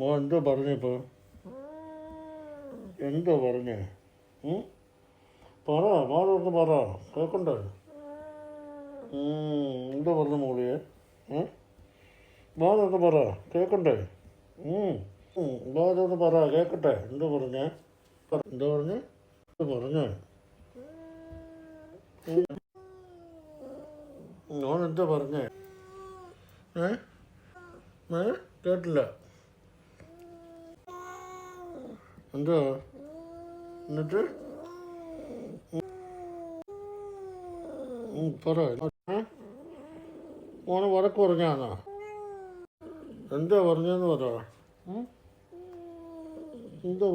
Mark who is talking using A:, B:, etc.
A: മോൻ എന്തോ പറഞ്ഞപ്പോൾ എന്തോ പറഞ്ഞേ? പറ മാറൊന്ന് പറ. കേൾക്കണ്ടേ എന്തോ പറഞ്ഞു മോളിയെ? മാറൊന്ന് പറ. കേൾക്കണ്ടേ മാറൊന്ന് പറ. കേൾക്കട്ടെ എന്തോ പറഞ്ഞേ? പറ- എന്തോ പറഞ്ഞേ? എന്തോ പറഞ്ഞേ? ഞാൻ എന്തോ പറഞ്ഞേ? ഏ? കേട്ടില്ല. എന്തോ? എന്നിട്ട്? പറ? മോന് വഴക്ക് പറഞ്ഞാണോ എന്താ പറഞ്ഞെന്ന് പറ? എന്താ